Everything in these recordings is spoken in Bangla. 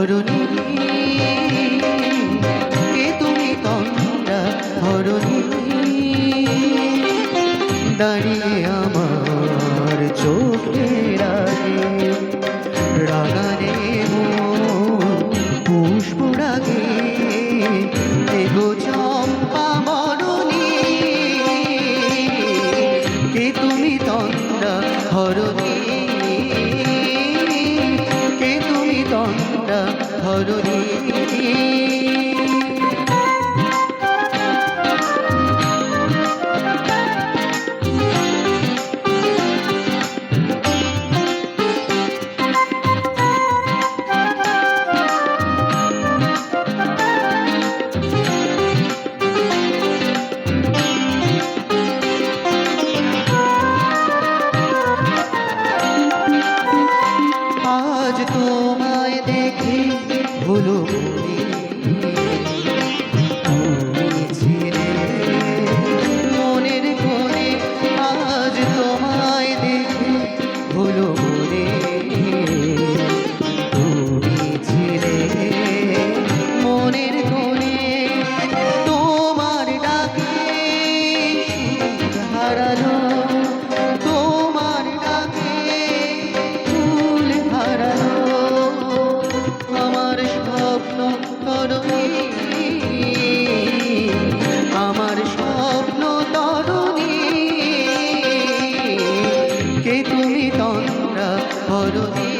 ধরণী। কে তুমি তন্দ্রা ধরণী? দাঁড়িয়ে মরুরী গুলো তারা পরদিন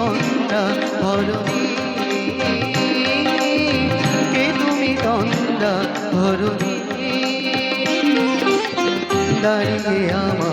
তন্দা ধরণী কে তুমি দাঁড়িয়ে আমার